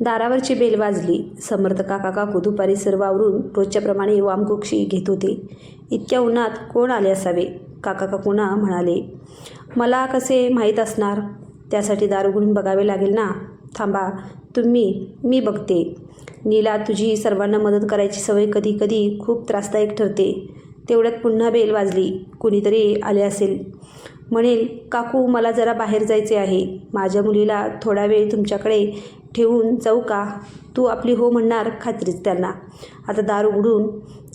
दारावरची bell वाजली. समर्थ काका काकू दुपारी सर्व आवरून रोजच्याप्रमाणे वामकुक्षी घेत होते. इतक्या उन्हात कोण आले असावे? काका काकूना म्हणाले मला कसे माहीत असणार? त्यासाठी दार उघडून बघावे लागेल ना? थांबा तुम्ही मी बघते. नीला तुझी सर्वांना मदत करायची सवय कधी कधी खूप त्रासदायक ठरते. तेवढ्यात पुन्हा बेल वाजली. कुणीतरी आले असेल. म्हणेल काकू मला जरा बाहेर जायचे आहे. माझ्या मुलीला थोडा वेळ तुमच्याकडे ठेवून जाऊ का? तू आपली हो म्हणणार खात्रीच त्यांना. आता दार उघडून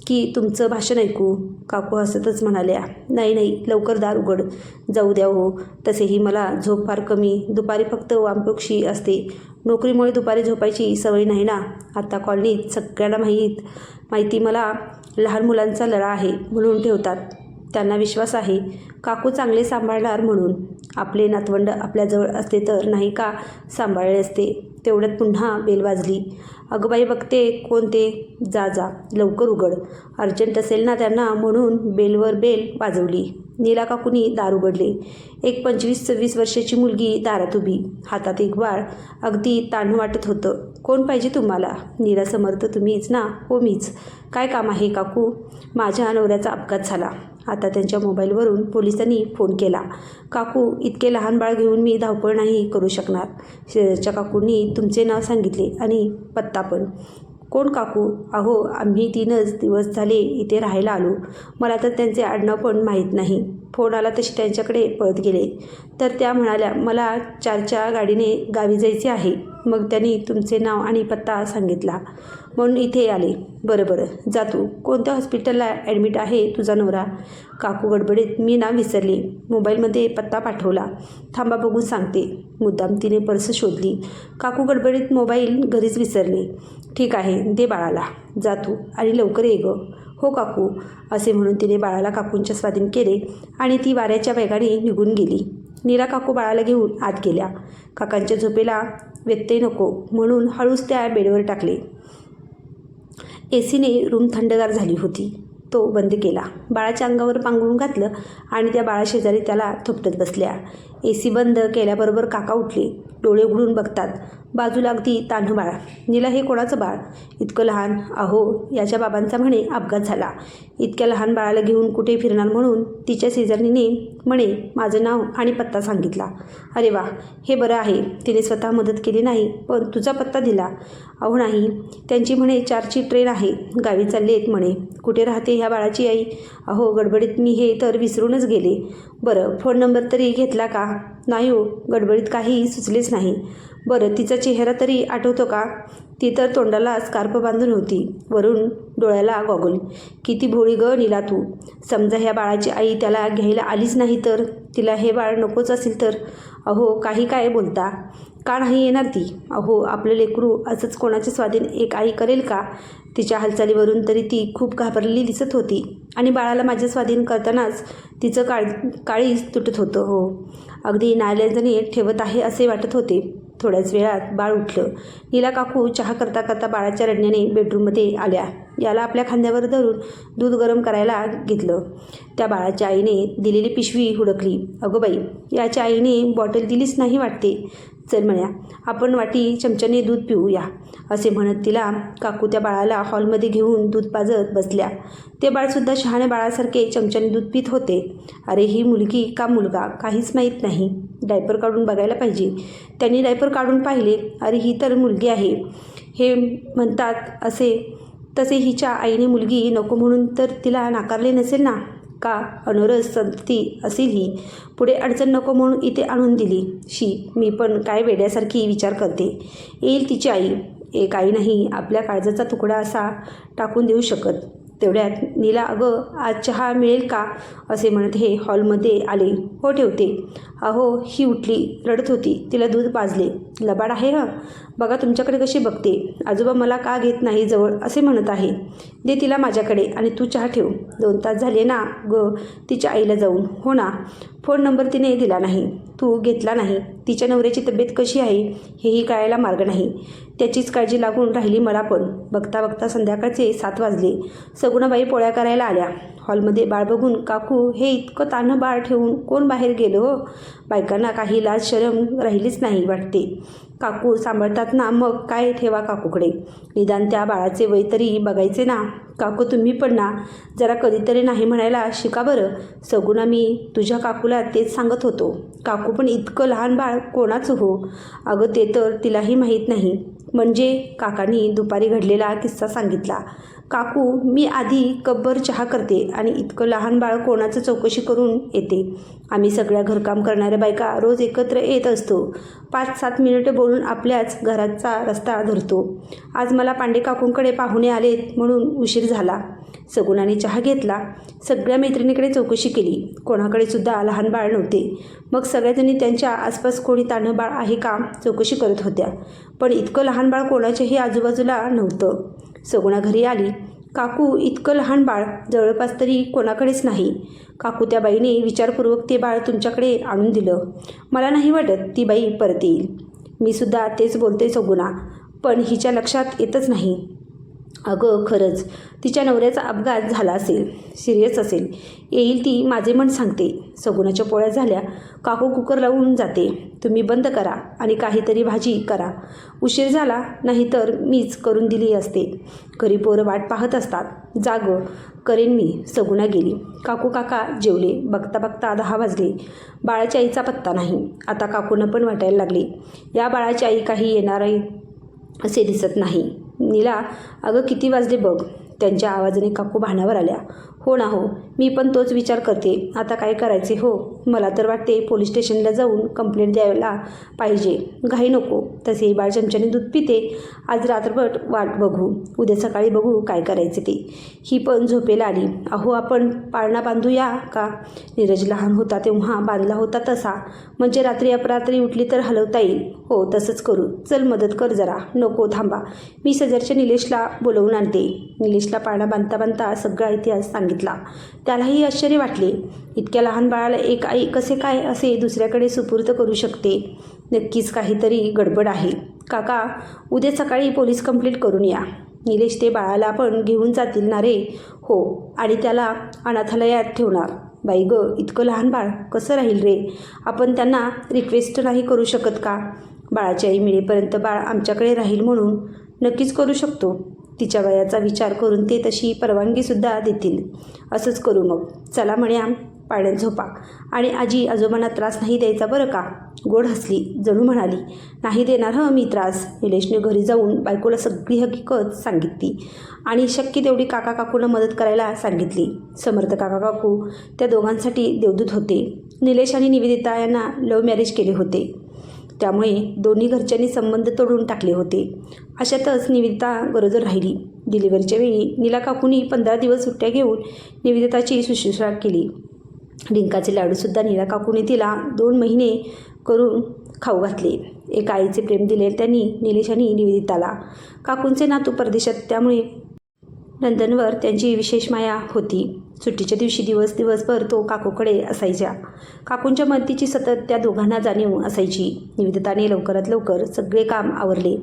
की तुमचं भाषण ऐकू. काकू हसतच म्हणाल्या नाही नाही लवकर दार उघड. जाऊ द्या हो. तसेही मला झोप फार कमी. दुपारी फक्त वामपक्षी असते. नोकरीमुळे दुपारी झोपायची सवय नाही ना? आता कॉलनीत सगळ्यांना माहीत माहिती मला लहान मुलांचा लळा आहे म्हणून ठेवतात. त्यांना विश्वास आहे. काकू चांगले सांभाळणार म्हणून. आपले नातवंड आपल्याजवळ असते तर नाही का सांभाळले असते. तेवढ्यात पुन्हा बेल वाजली. अगं बाई बघते कोणते जा जा लवकर उघड. अर्जंट असेल ना त्यांना म्हणून बेलवर बेल वाजवली. नीला काकूनी दार उघडले. एक पंचवीस सव्वीस वर्षाची मुलगी दारात उभी. हातात एक बाळ. अगदी ताण वाटत होतं. कोण पाहिजे तुम्हाला? नीला समर्थ तुम्हीच ना? हो मीच. काय काम आहे काकू? माझ्या नवऱ्याचा अपघात झाला. आता त्यांच्या मोबाईलवरून पोलिसांनी फोन केला. काकू इतके लहान बाळ घेऊन मी धावपळ नाही करू शकणार. शेजारच्या काकूंनी तुमचे नाव सांगितले आणि पत्ता पण. कोण काकू? अहो आम्ही तीनच दिवस झाले इथे राहायला आलो. मला तर त्यांचे आडनाव पण माहीत नाही. फोन आला तसे त्यांच्याकडे पळत गेले. तर त्या म्हणाल्या मला चारच्या गाडीने गावी जायचे आहे. मग त्यांनी तुमचे नाव आणि पत्ता सांगितला. म्हणून इथे आले. बरं बरं. जा तू. कोणत्या हॉस्पिटलला ॲडमिट आहे तुझा नवरा? काकू गडबडीत. मी नाव विसरले. मोबाईलमध्ये पत्ता पाठवला. थांबा बघून सांगते. मुद्दाम तिने पर्स शोधली. काकू गडबडीत मोबाईल घरीच विसरले. ठीक आहे. दे बाळाला. जा तू आणि लवकर ये गं. हो काकू असे म्हणून तिने बाळाला काकूंच्या स्वाधीन केले आणि ती वाऱ्याच्या वेगाने निघून गेली. नीरा काकू बाळाला घेऊन आत गेल्या. काकांच्या झोपेला व्यत्यय नको म्हणून हळूच त्या बेडवर टाकले. एसीने रूम थंडगार झाली होती. तो बंद केला. बाळाच्या अंगावर पांघरून घातलं आणि त्या बाळाशेजारी त्याला थोपटत बसल्या. ए सी बंद केल्याबरोबर काका उठले. डोळे उघडून बघतात. बाजूला अगदी तान्ह बाळ. नीला हे कोणाचं बाळ? इतकं लहान. अहो याच्या बाबांचा म्हणे अपघात झाला. इतक्या लहान बाळाला घेऊन कुठे फिरणार म्हणून तिच्या शेजारीने म्हणे माझं नाव आणि पत्ता सांगितला. अरे वा हे बरं आहे. तिने स्वतः मदत केली नाही पण तुझा पत्ता दिला. अहो नाही. त्यांची म्हणे चारची ट्रेन आहे. गावी चाललेत म्हणे. कुठे राहते ह्या बाळाची आई. अहो गडबडीत मी हे तर विसरूनच गेले. बरं फोन नंबर तरी घेतला का? नाही हो गडबडीत काही सुचलेच नाही. बरं तिचा चेहरा तरी आठवतो का? ती तर तोंडाला स्कार्फ बांधून होती. वरून डोळ्याला गॉगल. किती भोळी ग निला तू. समजा ह्या बाळाची आई त्याला घ्यायला आलीच नाही तर? तिला हे बाळ नकोच असेल तर? अहो काही काय बोलता? का नाही येणार ती. अहो आपलं लेकरू असंच कोणाचे स्वाधीन एक आई करेल का? तिच्या हालचालीवरून तरी ती खूप घाबरलेली दिसत होती. आणि बाळाला माझ्या स्वाधीन करतानाच तिचं काळ काळीच तुटत होतं हो. अगदी नाल्याजणी ठेवत आहे असे वाटत होते. थोड्याच वेळात बाळ उठलं. नीला काकू चहा करता करता बाळाच्या रडण्याने बेडरूममध्ये आल्या. याला आपल्या खांद्यावर धरून दूध गरम करायला घेतलं. त्या बाळाच्या आईने दिलेली पिशवी हुडकली. अगं बाई याच्या आईने बॉटल दिलीच नाही वाटते. चल म्हण्या आपण वाटी चमच्याने दूध पिऊया असे म्हणत तिला काकू त्या बाळाला हॉलमध्ये घेऊन दूध पाजत बसल्या. ते बाळसुद्धा शहाण्या बाळासारखे चमच्याने दूध पित होते. अरे ही मुलगी का मुलगा काहीच माहीत नाही. डायपर काढून बघायला पाहिजे. त्यांनी डायपर काढून पाहिले. अरे ही तर मुलगी आहे. हे म्हणतात असे तसे हिच्या आईने मुलगी नको म्हणून तर तिला नाकारले नसेल ना? का अनोरस संती असेल ही पुढे अडचण नको म्हणून इथे आणून दिली. शी मी पण काय वेड्यासारखी विचार करते. येईल तिची आई. एक आई नाही. आपल्या काळजाचा तुकडा असा टाकून देऊ शकत. तेवढ्यात नीला अगं आज चहा मिळेल का? असे म्हणत हे हॉलमध्ये आले. हो ठेवते. अहो ही उठली. रडत होती. तिला दूध पाजले. लबाड आहे हं? बघा तुमच्याकडे कशी बघते? आजोबा मला का घेत नाही जवळ? असे म्हणत आहे. दे तिला माझ्याकडे आणि तू चहा ठेव. दोन तास झाले ना ग तिच्या आईला जाऊन. हो ना? फोन नंबर तिने दिला नाही. तू घेतला नाही. तिच्या नवऱ्याची तब्येत कशी आहे? हेही कळायला मार्ग नाही. त्याचीच काळजी लागून राहिली मला पण. बघता बघता संध्याकाळचे सात वाजले. सगुणाबाई पोळ्या करायला आल्या. हॉलमध्ये बाळ बघून काकू हे इतकं तानं बाळ ठेवून कोण बाहेर गेलो हो? बायकांना काही लाज शरम राहिलीच नाही वाटते. काकू सांभाळतात ना मग काय ठेवा काकूकडे? निदान त्या बाळाचे वय तरी बघायचे ना. काकू तुम्ही पण ना जरा कधीतरी नाही म्हणायला शिका बरं. सगुणा मी तुझ्या काकूला तेच सांगत होतो. काकू पण इतकं लहान बाळ कोणाचं हो? अगं ते तर तिलाही माहीत नाही. म्हणजे काकांनी दुपारी घडलेला किस्सा सांगितला. काकू मी आधी कब्बर चहा करते आणि इतकं लहान बाळ कोणाचं चौकशी करून येते. आम्ही सगळ्या घरकाम करणाऱ्या बायका रोज एकत्र येत असतो. पाच सात मिनिटं बोलून आपल्याच घराचा रस्ता धरतो. आज मला पांडे काकूंकडे पाहुणे आलेत म्हणून उशीर झाला. सगुणाने चहा घेतला. सगळ्या मैत्रिणीकडे चौकशी केली. कोणाकडे सुद्धा लहान बाळ नव्हते. मग सगळ्याजणी त्यांच्या आसपास कोणी तानं बाळ आहे का चौकशी करत होत्या. पण इतकं लहान बाळ कोणाच्याही आजूबाजूला नव्हतं. सगुणा घरी आली. काकू इतकं लहान बाळ जवळपास तरी कोणाकडेच नाही. काकू त्या बाईने विचारपूर्वक ते बाळ तुमच्याकडे आणून दिलं. मला नाही वाटत ती बाई परत येईल. मी सुद्धा तेच बोलते सगुणा पण हिच्या लक्षात येतच नाही. अगं खरंच. तिच्या नवऱ्याचा अपघात झाला असेल सिरियस असेल. येईल ती माझे मन सांगते. सगुणाच्या पोळ्या झाल्या काकू कुकर लावून जाते. तुम्ही बंद करा आणि काहीतरी भाजी करा. उशीर झाला नाहीतर मीच करून दिली असते. घरी पोरं वाट पाहत असतात. जाग करेन मी. सगुणा गेली. काकू काका जेवले. बघता बघता दहा वाजले. बाळाच्या आईचा पत्ता नाही. आता काकूनं पण वाटायला लागले. या बाळाची आई काही येणार आहे असे दिसत नाही. नीला अगं किती वाजले बघ. त्यांच्या आवाजाने काकू भानावर आल्या. हो ना हो मी पण तोच विचार करते. आता काय करायचे? हो मला तर वाटते पोलीस स्टेशनला जाऊन कंप्लेंट द्यायला पाहिजे. घाई नको तसे बाळ चमच्याने दूध पिते. आज रात्रभर वाट बघू उद्या सकाळी बघू काय करायचे ते. ही पण झोपेला आली. अहो आपण पाळणा बांधूया का? नीरज लहान होता तेव्हा बांधला होता तसा. म्हणजे रात्री अपरात्री उठली तर हलवता येईल. हो तसंच करू. चल मदत कर जरा. नको थांबा. मी सजरच्या निलेशला बोलवून आणते. निलेशला पाळणा बांधता बांधता सगळा इतिहास सांगितला. त्यालाही आश्चर्य वाटले. इतक्या लहान बाळाला एक आई कसे काय असे दुसऱ्याकडे सुपूर्त करू शकते? नक्कीच काहीतरी गडबड आहे. काका उद्या सकाळी पोलीस कंप्लीट करून या. निलेश ते बाळाला पण घेऊन जातील ना रे? हो आणि त्याला अनाथालयात ठेवणार. बाई ग इतकं लहान बाळ कसं राहील रे? आपण त्यांना रिक्वेस्ट नाही करू शकत का? बाळाची आई मिळेपर्यंत बाळ आमच्याकडे राहील म्हणून नक्कीच करू शकतो. तिच्या वयाचा विचार करून ते तशी परवानगीसुद्धा देतील. असंच करू मग. चला म्हणे पाण्यात झोपा आणि आजी आजोबांना त्रास नाही द्यायचा बरं का? गोड हसली. जणू म्हणाली नाही देणार हं मी त्रास. निलेशने घरी जाऊन बायकोला सगळी हकीकत सांगितली आणि शक्य तेवढी काका काकूला मदत करायला सांगितली. समर्थ काका काकू त्या दोघांसाठी देवदूत होते. निलेश आणि निवेदिता यांना लव्ह मॅरेज केले होते. त्यामुळे दोन्ही घरच्यांनी संबंध तोडून टाकले होते. अशातच निवेदिता गरोदर राहिली. डिलिव्हरीच्या वेळी नीला काकूनी पंधरा दिवस सुट्ट्या घेऊन निवेदिताची शुश्रूषा केली. डिंकाचे लाडूसुद्धा नीला काकूने तिला दोन महिने करून खाऊ घातले. एका आईचे प्रेम दिले त्यांनी निलेश निवेदिताला. काकूंचे नातू परदेशात त्यामुळे नंदनवर त्यांची विशेष माया होती. सुट्टीच्या दिवशी दिवस दिवसभर तो काकूकडे असायच्या काकूंच्या मदतीची सतत त्या दोघांना जाणीव असायची. निवेदिताने लवकरात लवकर सगळे काम आवरले.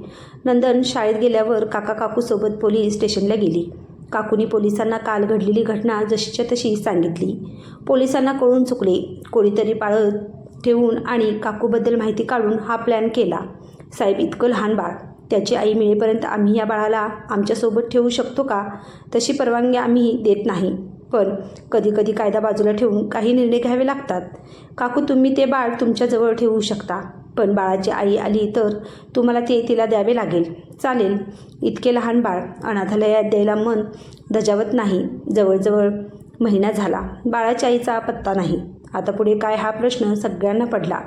नंदन शाळेत गेल्यावर काका काकूसोबत पोलीस स्टेशनला गेली. काकूनी पोलिसांना काल घडलेली घटना जशीच्या तशी सांगितली. पोलिसांना कळून चुकले. कोणीतरी पाळत ठेवून आणि काकूबद्दल माहिती काढून हा प्लॅन केला. साहेब इतकं लहान बाळ त्याची आई मिळेपर्यंत आम्ही या बाळाला आमच्यासोबत ठेवू शकतो का? तशी परवानगी आम्ही देत नाही. पण कधीकधी कायदा बाजूला ठेवून काही निर्णय घ्यावे लागतात. काकू तुम्ही ते बाळ तुमच्याजवळ ठेवू शकता. पण बाळाची आई आली तर तुम्हाला ते तिला द्यावे लागेल. चालेल. इतके लहान बाळ अनाथालयात द्यायला मन धजावत नाही. जवळजवळ महिना झाला. बाळाच्या आईचा पत्ता नाही. आता पुढे काय हा प्रश्न सगळ्यांना पडला.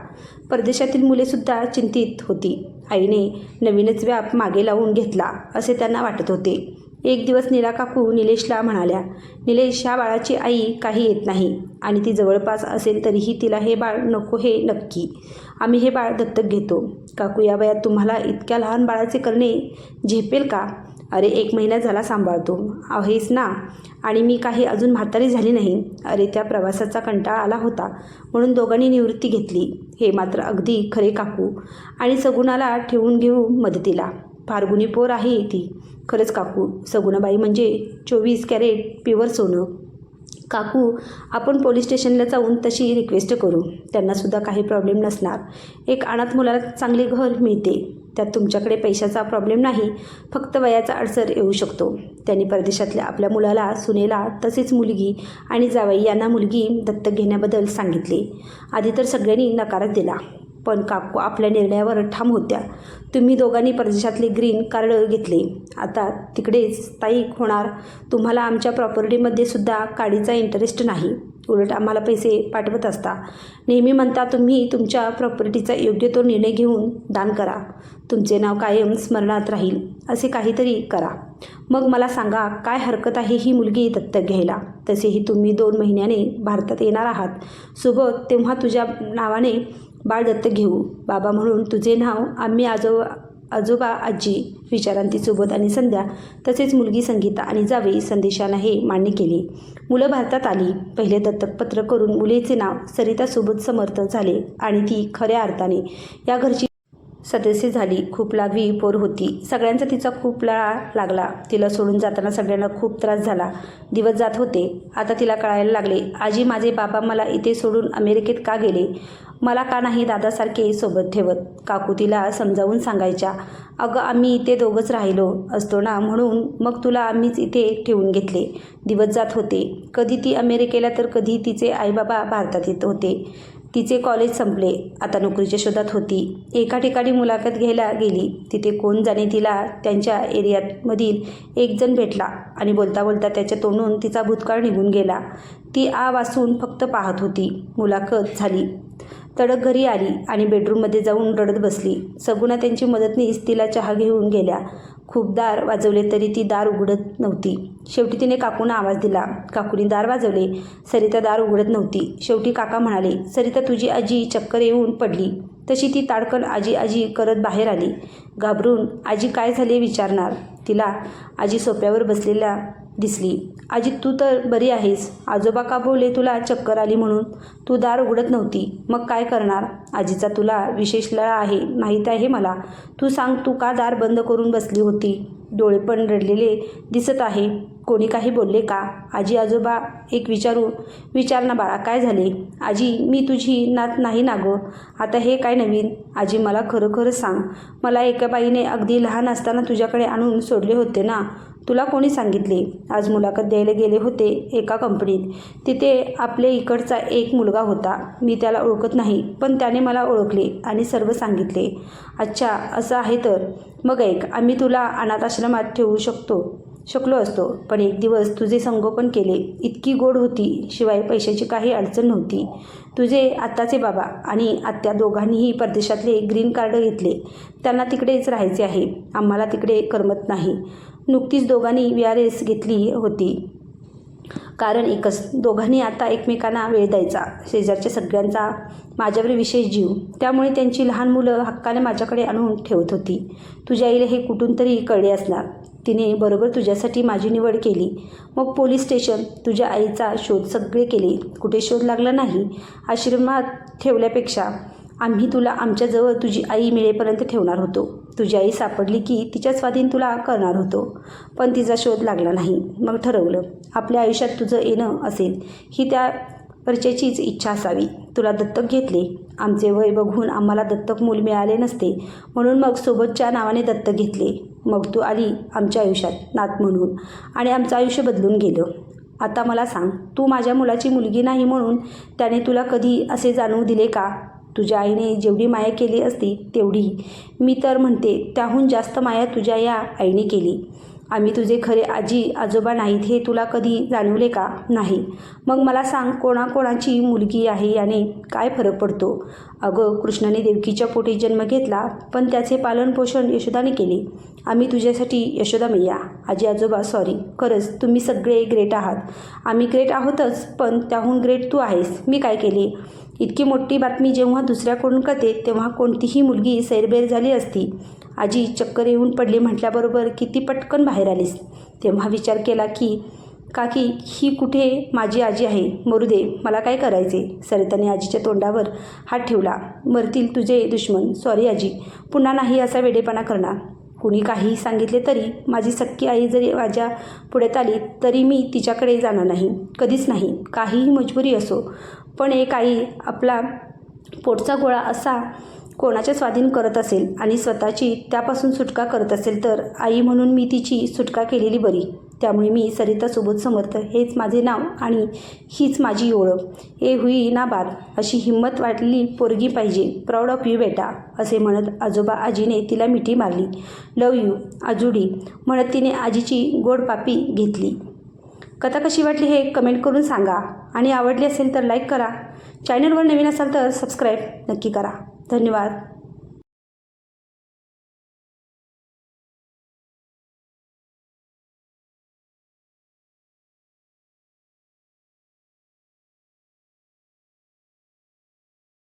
परदेशातील मुलेसुद्धा चिंतित होती. आईने नवीनच व्याप मागे लावून घेतला असे त्यांना वाटत होते. एक दिवस नीला काकू निलेशला म्हणाल्या निलेश ह्या बाळाची आई काही येत नाही आणि ती जवळपास असेल तरीही तिला हे बाळ नको हे नक्की. आम्ही हे बाळ दत्तक घेतो. काकू या वयात तुम्हाला इतक्या लहान बाळाचे करणे झेपेल का? अरे एक महिना झाला सांभाळतो. आहेस ना. आणि मी काही अजून म्हातारी झाली नाही. अरे त्या प्रवासाचा कंटाळा आला होता. म्हणून दोघांनी निवृत्ती घेतली. हे मात्र अगदी खरे काकू. आणि सगुणाला ठेवून घेऊ मदतीला. फारगुणी पोर आहे ती. खरंच काकू सगुणाबाई म्हणजे चोवीस कॅरेट प्युअर सोनं. काकू आपण पोलीस स्टेशनला जाऊन तशी रिक्वेस्ट करू. त्यांनासुद्धा काही प्रॉब्लेम नसणार. एक अनाथ मुलाला चांगले घर मिळते. त्यात तुमच्याकडे पैशाचा प्रॉब्लेम नाही फक्त वयाचा अडसर येऊ शकतो. त्यांनी परदेशातल्या आपल्या मुलाला सुनेला तसेच मुलगी आणि जावई यांना मुलगी दत्तक घेण्याबद्दल सांगितले. आधी तर सगळ्यांनी नकारच दिला. पण काकू आपल्या निर्णयावर ठाम होत्या. तुम्ही दोघांनी परदेशातले ग्रीन कार्ड घेतले. आता तिकडेच स्थायिक होणार. तुम्हाला आमच्या प्रॉपर्टीमध्ये सुद्धा काडीचा इंटरेस्ट नाही. उलट आम्हाला पैसे पाठवत असता. नेहमी म्हणता तुम्ही तुमच्या प्रॉपर्टीचा योग्य तो निर्णय घेऊन दान करा. तुमचे नाव कायम स्मरणात राहील. असे काहीतरी करा. मग मला सांगा काय हरकत आहे ही मुलगी दत्तक घ्यायला तसेही तुम्ही दोन महिन्याने भारतात येणार आहात. सोबत तेव्हा तुझ्या नावाने बाळ दत्तक घेऊ. बाबा म्हणून तुझे नाव आम्ही आजोबा आजोबा आजी विचारांती सोबत आणि संध्या तसेच मुलगी संगीता आणि जावे संदेशानं हे मान्य केले. मुलं भारतात आली. पहिले दत्तकपत्र करून मुलीचे नाव सरितासोबत समर्थ झाले आणि ती खऱ्या अर्थाने या घरची सदस्य झाली खूप लागवी पोर होती. सगळ्यांचा तिचा खूप लळा लागला. तिला सोडून जाताना सगळ्यांना खूप त्रास झाला. दिवस जात होते. आता तिला कळायला लागले आजी माझे बाबा मला इथे सोडून अमेरिकेत का गेले? मला का नाही दादासारखे सोबत ठेवत? काकू तिला समजावून सांगायच्या अगं आम्ही इथे दोघंच राहिलो असतो ना म्हणून मग तुला आम्हीच इथे ठेवून घेतले. दिवस जात होते. कधी ती अमेरिकेला तर कधी तिचे आईबाबा भारतात येत होते. तिचे कॉलेज संपले. आता नोकरीच्या शोधात होती. एका ठिकाणी मुलाखत घ्यायला गेली. तिथे कोण जाणे तिला त्यांच्या एरियामधील एकजण भेटला आणि बोलता बोलता त्याच्या तोंडून तिचा भूतकाळ निघून गेला. ती आ वाचून फक्त पाहत होती. मुलाखत झाली. तडक घरी आली आणि बेडरूममध्ये जाऊन रडत बसली. सगुणा त्यांची मदतनीस तिला चहा घेऊन गेल्या. खूप दार वाजवले तरी ती दार उघडत नव्हती. शेवटी तिने काकूंना आवाज दिला. काकूने दार वाजवले. सरिता दार उघडत नव्हती. शेवटी काका म्हणाले सरिता तुझी आजी चक्कर येऊन पडली. तशी ती ताडकन आजी आजी करत बाहेर आली. घाबरून आजी काय झाले विचारणार? तिला आजी सोप्यावर बसलेल्या दिसली. आजी तू तर बरी आहेस. आजोबा का बोलले तुला चक्कर आली म्हणून. तू दार उघडत नव्हती. मग काय करणार? आजीचा तुला विशेष लळा आहे माहीत आहे मला. तू सांग तू का दार बंद करून बसली होती? डोळे पण रडलेले दिसत आहे. कोणी काही बोलले का? आजी आजोबा एक विचारू विचार ना बाळा काय झाले? आजी मी तुझी नात नाही ना गं आता हे काय नवीन? आजी मला खरोखरच सांग. मला एका बाईने अगदी लहान असताना तुझ्याकडे आणून सोडले होते ना? तुला कोणी सांगितले? आज मुलाखत द्यायला गेले होते एका कंपनीत. तिथे आपले इकडचा एक मुलगा होता. मी त्याला ओळखत नाही पण त्याने मला ओळखले आणि सर्व सांगितले. अच्छा असं आहे तर. मग ऐक आम्ही तुला अनाथ आश्रमात ठेवू शकतो शकलो असतो पण एक दिवस तुझे संगोपन केले. इतकी गोड होती शिवाय पैशाची काही अडचण नव्हती. तुझे आत्ताचे बाबा आणि आत्या दोघांनीही परदेशातले ग्रीन कार्ड घेतले. त्यांना तिकडेच राहायचे आहे. आम्हाला तिकडे करमत नाही. नुकतीच दोघांनी वी आर एस घेतली होती. कारण एकच दोघांनी आता एकमेकांना वेळ द्यायचा. शेजारच्या सगळ्यांचा माझ्यावर विशेष जीव. त्यामुळे त्यांची लहान मुलं हक्काने माझ्याकडे आणून ठेवत होती. तुझ्या आईला हे कुठून तरी कळले असणार. तिने बरोबर तुझ्यासाठी माझी निवड केली. मग पोलीस स्टेशन तुझ्या आईचा शोध सगळे केले. कुठे शोध लागला नाही? आश्रमात ठेवल्यापेक्षा आम्ही तुला आमच्याजवळ तुझी आई मिळेपर्यंत ठेवणार होतो. तुझी आई सापडली की तिच्या स्वाधीन तुला करणार होतो. पण तिचा शोध लागला नाही. मग ठरवलं आपल्या आयुष्यात तुझं येणं असेल ही त्या वरच्याचीच इच्छा असावी. तुला दत्तक घेतले. आमचे वय बघून आम्हाला दत्तक मूल मिळाले नसते. म्हणून मग सोबतच्या नावाने दत्तक घेतले. मग तू आली आमच्या आयुष्यात नात म्हणून. आणि आमचं आयुष्य बदलून गेलं. आता मला सांग तू माझ्या मुलाची मुलगी नाही म्हणून त्याने तुला कधी असे जाणवू दिले का? तुझ्या आईने जेवढी माया केली असती तेवढी. मी तर म्हणते त्याहून जास्त माया तुझ्या या आईने केली. आम्ही तुझे खरे आजी आजोबा नाहीत हे तुला कधी जाणवले का? नाही. मग मला सांग कोणाकोणाची मुलगी आहे याने काय फरक पडतो? अगं कृष्णाने देवकीच्या पोटी जन्म घेतला पण त्याचे पालनपोषण यशोदाने केले. आम्ही तुझ्यासाठी यशोदा मैया आजी आजोबा सॉरी खरंच तुम्ही सगळे ग्रेट आहात. आम्ही ग्रेट आहोतच पण त्याहून ग्रेट तू आहेस. मी काय केले? इतकी मोठी बातमी जेव्हा दुसऱ्याकडून कळते तेव्हा कोणतीही मुलगी सैरबेर झाली असती. आजी चक्कर येऊन पडली म्हटल्याबरोबर किती पटकन बाहेर आलीस? तेव्हा विचार केला की काकी ही कुठे माझी आजी आहे? मरू दे मला काय करायचे सरिताने आजीच्या तोंडावर हात ठेवला. मरतील तुझे दुश्मन. सॉरी आजी. पुन्हा नाही असा वेडेपणा करणार. कुणी काहीही सांगितले तरी माझी सख्खी आई जरी माझ्या पुढ्यात आली तरी मी तिच्याकडे जाणार नाही. कधीच नाही. काहीही मजबुरी असो. पण एक आई आपला पोटचा गोळा असा कोणाच्या स्वाधीन करत असेल आणि स्वतःची त्यापासून सुटका करत असेल तर आई म्हणून मी तिची सुटका केलेली बरी. त्यामुळे मी सरिता सुबोध समर्थ हेच माझे नाव आणि हीच माझी ओळख. ए हुई ना बाद अशी हिंमत वाटली पोरगी पाहिजे. प्राऊड ऑफ यू बेटा असे म्हणत आजोबा आजीने तिला मिठी मारली. लव यू आजुडी म्हणत तिने आजीची गोड पापी घेतली. कथा कशी वाटली हे कमेंट करून सांगा. आणि आवडली असेल तर लाईक करा. चॅनलवर नवीन असाल तर सबस्क्राईब नक्की करा. धन्यवाद.